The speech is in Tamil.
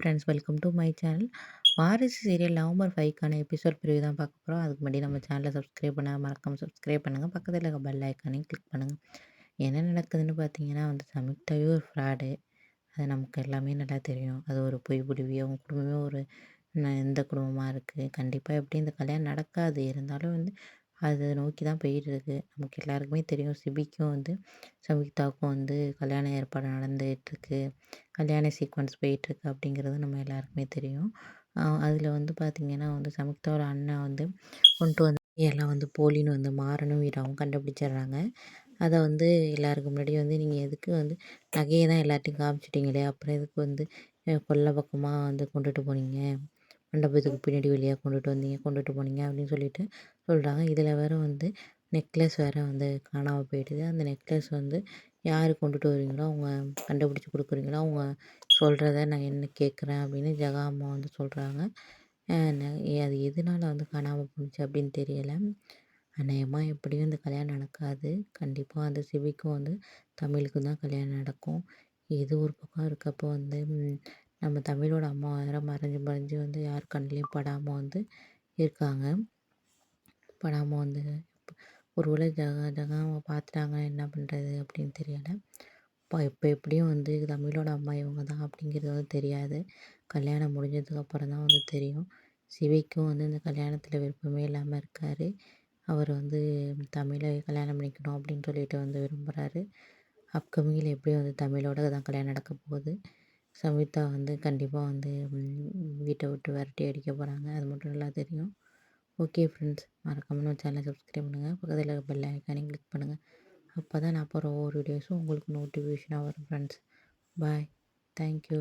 Friends welcome to my channel. Varisu serial November ஃபைவ்க்கான episode பிரிவு தான் பார்க்க போகிறோம் அதுக்கு முன்னாடி நம்ம சேனலை சப்ஸ்கிரைப் பண்ண மறக்காம சப்ஸ்கிரைப் பண்ணுங்கள் பக்கத்தில் இருக்க பெல் ஐக்கானையும் கிளிக் பண்ணுங்கள் என்ன நடக்குதுன்னு பார்த்தீங்கன்னா வந்து சமிக்தாவே ஒரு ஃப்ராடு அது நமக்கு எல்லாமே நல்லா தெரியும். அது ஒரு பொய் புடிவி அவங்க குடும்பமே ஒரு எந்த குடும்பமாக இருக்குது கண்டிப்பாக எப்படி இந்த கல்யாணம் நடக்காது. இருந்தாலும் வந்து அதை நோக்கி தான் போயிட்டுருக்கு. நமக்கு எல்லாருக்குமே தெரியும். சிபிக்கும் வந்து சம்யுக்தாவுக்கும் வந்து கல்யாண ஏற்பாடு நடந்துகிட்ருக்கு கல்யாண சீக்வன்ஸ் போயிட்டுருக்கு அப்படிங்கிறது நம்ம எல்லாருக்குமே தெரியும். அதில் வந்து பார்த்திங்கன்னா வந்து சம்யுக்தாவோட அண்ணன் வந்து கொண்டு வந்து எல்லாம் வந்து போலின்னு வந்து மாறனும் வீடாகவும் கண்டுபிடிச்சிடுறாங்க. அதை வந்து எல்லாருக்கும் முன்னாடி வந்து நீங்கள் எதுக்கு வந்து நகையை தான் எல்லாத்தையும் காமிச்சிட்டிங்களே? அப்புறம் எதுக்கு வந்து கொல்லை பக்கமாக வந்து கொண்டுட்டு போனீங்க? மண்டபத்துக்கு பின்னாடி வழியாக கொண்டுட்டு வந்தீங்க கொண்டுட்டு போனீங்க அப்படின்னு சொல்லிட்டு சொல்கிறாங்க இதில் வேறு வந்து நெக்லஸ் வேறு வந்து காணாமல் போயிடுது. அந்த நெக்லஸ் வந்து யார் கொண்டுட்டு வரீங்களோ அவங்க கண்டுபிடிச்சி கொடுக்குறீங்களோ அவங்க சொல்கிறத நான் என்ன கேட்குறேன் அப்படின்னு ஜெகா அம்மா வந்து சொல்கிறாங்க அது எதனால வந்து காணாமல் போணுச்சு அப்படின்னு தெரியலை. அநேகமாக எப்படியும் இந்த கல்யாணம் நடக்காது. கண்டிப்பாக அந்த சிவிக்கும் வந்து தமிழுக்கும் தான் கல்யாணம் நடக்கும். இது ஒரு பக்கம் இருக்கப்போ வந்து நம்ம தமிழோட அம்மா வேறு மறைஞ்சு மறைஞ்சு வந்து யார் கண்லேயும் படாமல் வந்து இருக்காங்க. படாமல் வந்து ஒரு வேளை ஜக ஜகாவை பார்த்துட்டாங்க என்ன பண்ணுறது அப்படின்னு தெரியலை. இப்போ இப்போ எப்படியும் வந்து தமிழோட அம்மா இவங்க தான் அப்படிங்கிறது வந்து தெரியாது. கல்யாணம் முடிஞ்சதுக்கப்புறம் தான் வந்து தெரியும். சிவிக்கும் வந்து இந்த கல்யாணத்தில் விருப்பமே இல்லாமல் இருக்கார். அவர் வந்து தமிழை கல்யாணம் பண்ணிக்கணும் அப்படின்னு சொல்லிட்டு வந்து விரும்புகிறாரு அப்கமிங்கில் எப்படியும் வந்து தமிழோட தான் கல்யாணம் நடக்க போகுது. சம்யுக்தா வந்து கண்டிப்பாக வந்து வீட்டை விட்டு விரட்டி அடிக்க போகிறாங்க அது மட்டும் நல்லா தெரியும். ஓகே ஃப்ரெண்ட்ஸ் மறக்காமல் நம்ம சேனலை சப்ஸ்கிரைப் பண்ணுங்கள் பக்கத்தில் பெல் ஐக்கானையும் கிளிக் பண்ணுங்கள் அப்போ தான் நான் போகிற ஒவ்வொரு வீடியோஸும் உங்களுக்கு நோட்டிஃபிகேஷனாக வரும் ஃப்ரெண்ட்ஸ் பாய் தேங்க்யூ